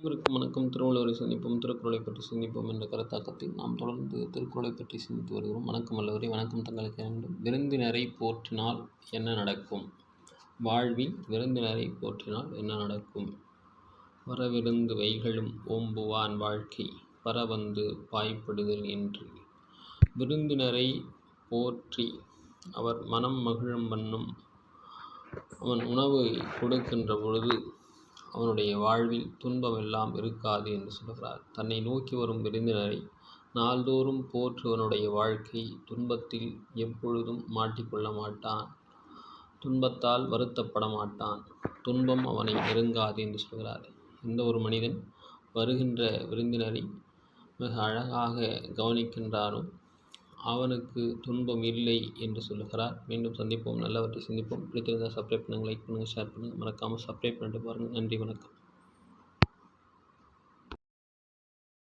அனைவருக்கும் வணக்கம். திருவள்ளுவரை சந்திப்போம் திருக்குறளை பற்றி சிந்திப்போம் என்ற கருத்தாக்கத்தில் நாம் தொடர்ந்து திருக்குறளை பற்றி சிந்தித்து வருகிறோம். வணக்கம் அல்லவரை வணக்கம் தங்களுக்கு வேண்டும் விருந்தினரை போற்றினால் என்ன நடக்கும்? வாழ்வில் விருந்தினரை போற்றினால் என்ன நடக்கும்? வரவிருந்து வைகளும் ஓம்புவான் வாழ்க்கை வரவந்து பாய்ப்படுதல் என்று. விருந்தினரை போற்றி அவர் மனம் மகிழும் வண்ணம் அவன் உணவு கொடுக்கின்ற பொழுது அவனுடைய வாழ்வில் துன்பமெல்லாம் இருக்காது என்று சொல்கிறார் தன்னை நோக்கி வரும் விருந்தினரை நாள்தோறும் போற்றுவனுடைய வாழ்க்கை துன்பத்தில் எப்பொழுதும் மாட்டிக்கொள்ள மாட்டான். துன்பத்தால் வருத்தப்பட மாட்டான். துன்பம் அவனை நெருங்காது என்று சொல்கிறார் இந்த ஒரு மனிதன் வருகின்ற விருந்தினரை மிக அழகாக கவனிக்கின்றானோ அவனுக்கு துன்பம் இல்லை என்று சொல்லுகிறார். மீண்டும் சந்திப்போம். நல்லவற்றை சிந்திப்போம். பிடித்திருந்தால் சப்ஸ்கிரைப் பண்ணுங்கள் லைக் பண்ணுங்கள் ஷேர் பண்ணுங்கள் மறக்காமல் சப்ஸ்கிரைப் பண்ணிட்டு பாருங்கள் நன்றி வணக்கம்.